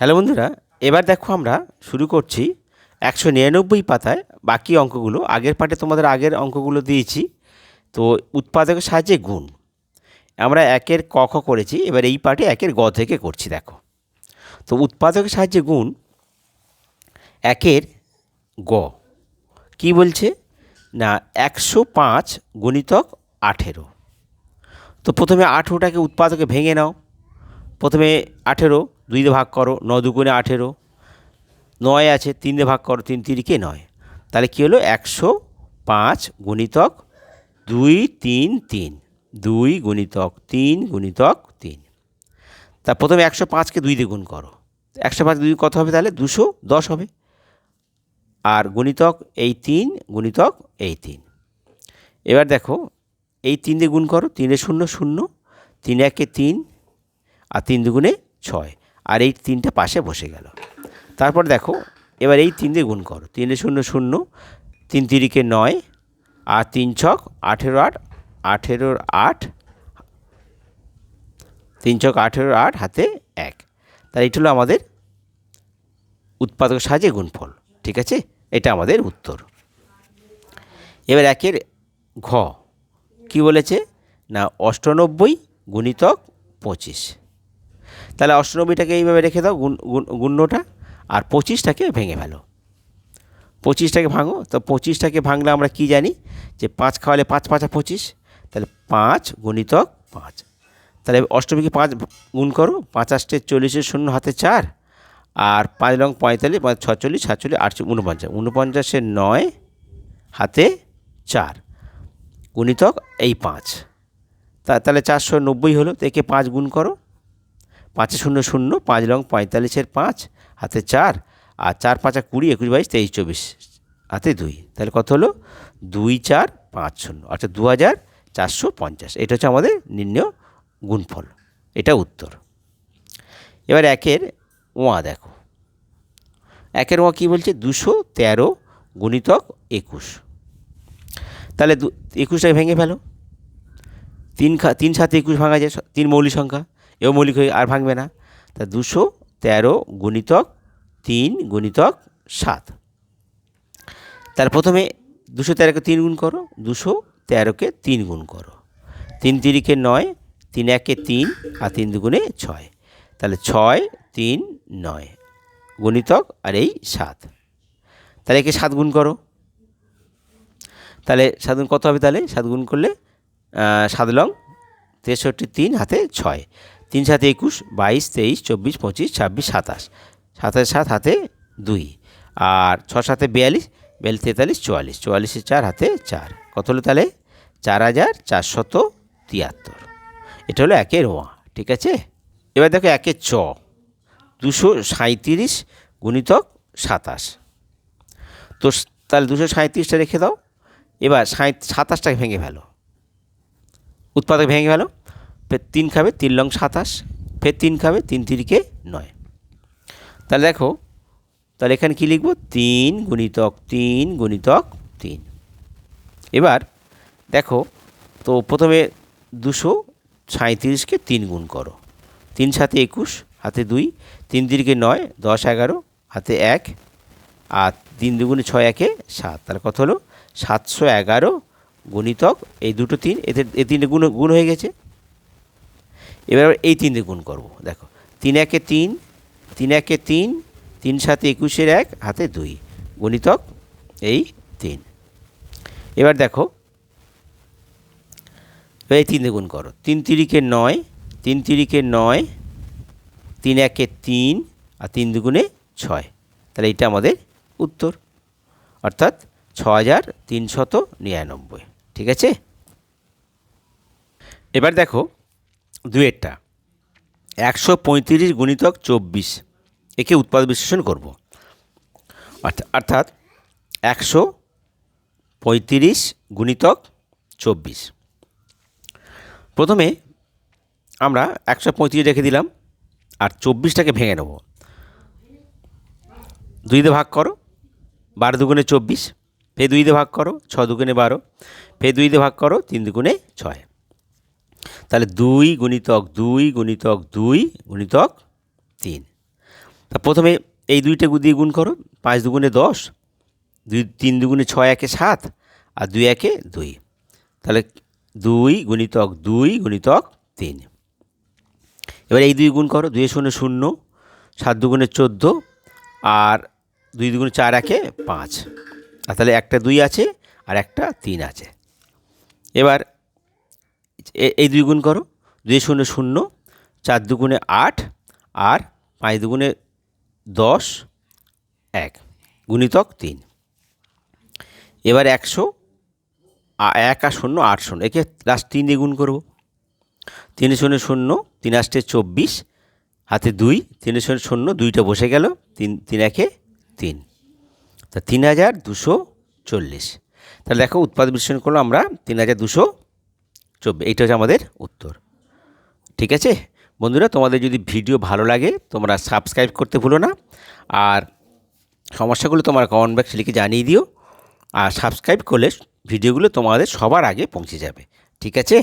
Hello বন্ধুরা, এবার দেখো আমরা শুরু করছি একশো নিরানব্বই পাতায় বাকি অঙ্কগুলো। আগের পাঠে তোমাদের আগের অঙ্কগুলো দিয়েছি। তো উৎপাদকের সাহায্যে গুণ। আমরা একের ক খ করেছি, এবার এই পাঠে একের গ থেকে করছি, দেখো। তো উৎপাদকের সাহায্যে গুণ একের গ। কি বলছে? না, একশো পাঁচ গুণিতক আঠেরো। তো প্রথমে আঠেরোটাকে উৎপাদকে ভেঙে নাও। প্রথমে আঠেরো দুই দিয়ে ভাগ করো ন দুগুণে আঠেরো, নয় আছে তিন দিয়ে ভাগ করো, তিন তিরিকে নয়। তাহলে কী হলো? একশো পাঁচ গুণিতক দুই, তিন তিন। দুই গুণিতক তিন গুণিতক তিন। তা প্রথমে একশো পাঁচকে দুই দিয়ে গুণ করো। একশো পাঁচ দুই কত হবে তাহলে? দুশো দশ হবে। আর গুণিতক এই তিন, গুণিতক এই তিন। এবার দেখো, এই তিন দিয়ে গুণ করো তিনে শূন্য শূন্য, তিন একে তিন, আর তিন দুগুণে ছয়। আর এই তিনটে পাশে বসে গেল। তারপর দেখো, এবার এই তিন দিয়ে গুণ করো। তিনে শূন্য শূন্য, তিন তিরিকে নয়, আর তিন ছক আঠেরো আট আঠেরোর আট, তিন ছক আঠেরোর আট হাতে এক। তাহলে এটা হলো আমাদের উৎপাদক সাহায্যে গুণফল, ঠিক আছে? এটা আমাদের উত্তর। এবার একের ঘ, কি বলেছে? না, অষ্টানব্বই গুণিতক পঁচিশ। তাহলে অষ্টানব্বইটাকে এইভাবে রেখে দাও গুণ, গুণ- গুণ্যটা, আর পঁচিশটাকে ভেঙে ফেলো। পঁচিশটাকে ভাঙো, তো পঁচিশটাকে ভাঙলে আমরা কি জানি যে পাঁচ খাওয়ালে পাঁচ, পাঁচা পঁচিশ, তাহলে পাঁচ গুণিতক পাঁচ। তাহলে অষ্টমীকে পাঁচ গুণ করো, পাঁচ আষ্টে চল্লিশের শূন্য হাতে চার, আর পাঁচ রং পঁয়তাল্লিশ পাঁচ ছচল্লিশ, সাতচল্লিশ, আটচল্লিশ উনপঞ্চাশ উনপঞ্চাশের নয় হাতে চার, গুণিতক এই পাঁচ। তা, তাহলে চারশো নব্বই হলো, তো একে পাঁচ গুণ করো পাঁচে শূন্য শূন্য, পাঁচ রং পঁয়তাল্লিশের পাঁচ, হাতে চার, আর চার পাঁচা কুড়ি, একুশ বাইশ, তেইশ, চব্বিশ, হাতে দুই। তাহলে কত হলো? দুই, চার, পাঁচ শূন্য, অর্থাৎ দু হাজার চারশো পঞ্চাশ। এটা হচ্ছে আমাদের নির্ণয় গুণফল। এটা উত্তর। এবার একের ওয়া দেখো। একের ওয়া কী বলছে? দুশো তেরো গুণিতক একুশ। তাহলে দু একুশটাকে ভেঙে ফেলো। তিন খা, তিন সাথে একুশ ভাঙা যায়, তিন মৌলিক সংখ্যা। এও মৌলিক হয়ে আর ভাঙবে না। তা দুশো তেরো গুণিতক তিন গুণিতক সাত। তার প্রথমে দুশো তেরোকে তিন গুণ করো, দুশো তেরোকে তিন গুণ করো। তিন তিরিকে নয়, তিন একে তিন আর তিন দুগুণে ছয়। তাহলে ছয়, তিন, নয় গুণিতক আর এই সাত। তাহলে একে সাত গুণ করো। তাহলে সাত গুণ কত হবে তাহলে? সাত গুণ করলে সাত লং তেষট্টি তিন হাতে ছয়। তিন সাথে একুশ, বাইশ, তেইশ, চব্বিশ, পঁচিশ, ছাব্বিশ, সাতাশ। সাতাশ সাত, হাতে দুই। আর ছ সাথে বিয়াল্লিশ বিয়াল্লিশ, তেতাল্লিশ, চুয়াল্লিশ। চুয়াল্লিশে চার, হাতে চার। কত হলো তাহলে? চার হাজার চারশত তিয়াত্তর। এটা হলো একের ওয়া ঠিক আছে? এবার দেখো একের চ দুশো সাঁইত্রিশ গুণিতক সাতাশ। তো তাহলে দুশো সাঁইত্রিশটা রেখে দাও। এবার সাঁই, সাতাশটাকে ভেঙে ফেলো। উৎপাদক ভেঙে গেল ফের তিন খাবে তিন লং সাতাশ, ফের তিন খাবে তিন তিরিকে নয়। তাহলে দেখো, তাহলে এখানে কী লিখব? তিন গুণিতক তিন গুণিতক তিন। এবার দেখো, তো প্রথমে দুশো সাঁইত্রিশকে তিন গুণ করো। তিন সাথে একুশ, হাতে দুই, তিন তিরিকে নয়, দশ এগারো, হাতে এক, আর তিন দুগুণে ছয় একে সাত। তাহলে কত হলো? সাতশো এগারো গুণিতক, এই দুটো তিন, এতে এই তিনটে গুণ গুণ হয়ে গেছে। এবার এই তিনটে গুণ করব। দেখো, তিন একে তিন তিন একে তিন তিন সাথে একুশের এক, হাতে দুই। গুণিতক এই তিন। এবার দেখো, এবার এই তিন দিয়ে গুণ করো। তিন তিরিকে নয়, তিন তিরিকে নয়, তিন একে তিন, আর তিন দুগুণে ছয়। তাহলে এটা আমাদের উত্তর। অর্থাৎ ছ হাজার তিনশত নিরানব্বই। ঠিক আছে? এবার দেখো দুয়েরটা একশো পঁয়ত্রিশ গুণিতক চব্বিশ। একে উৎপাদ বিশ্লেষণ করব। অর্থা- অর্থাৎ একশো পঁয়ত্রিশ গুণিতক চব্বিশ। প্রথমে আমরা একশো পঁয়ত্রিশ রেখে দিলাম আর চব্বিশটাকে ভেঙে নেব। দুই দিয়ে ভাগ করো, বারো দুগুণে চব্বিশ। ফে দুই দিয়ে ভাগ করো, ছ দুগুণে বারো। ফে দুই দিয়ে ভাগ করো, তিন দুগুণে ছয়। তাহলে দুই গুণিতক দুই গুণিতক দুই গুণিতক তিন। তা প্রথমে এই দুইটা দিয়ে গুণ করো, পাঁচ দুগুণে দশ, দুই, তিন দুগুণে ছয় একে সাত, আর দুই একে দুই। তাহলে দুই গুণিতক দুই গুণিতক তিন। এবার এই দুই গুণ করো দুই শূন্য শূন্য, সাত দুগুণে চোদ্দ, আর দুই দুগুণে চার একে পাঁচ। আর তাহলে একটা দুই আছে, আর একটা তিন আছে। এবার এই দুই গুণ করো। দুই শূন্য শূন্য, চার দুগুণে আট, আর পাঁচ দুগুণে দশ, এক। গুণিতক তিন। এবার একশো এক আর শূন্য আট শূন্য। একে লাস্ট তিন দিয়ে গুণ করব। তিন শূন্য শূন্য, তিন আষ্টে চব্বিশ। হাতে দুই, তিন শূন্য শূন্য, দুইটা বসে গেল। তিন তিন একে তিন। তা তিন হাজার দুশো চল্লিশ। তাহলে দেখো উৎপাদ বিশ্লেষণ করল আমরা। তিন হাজার দুশো চব্বিশ, এইটা হচ্ছে আমাদের উত্তর। ঠিক আছে? বন্ধুরা, তোমাদের যদি ভিডিও ভালো লাগে, তোমরা সাবস্ক্রাইব করতে ভুলো না। আর সমস্যাগুলো তোমার কমেন্ট বক্সে লিখে জানিয়ে দিও। আর সাবস্ক্রাইব করলে ভিডিওগুলো তোমাদের সবার আগে পৌঁছে যাবে। ঠিক আছে?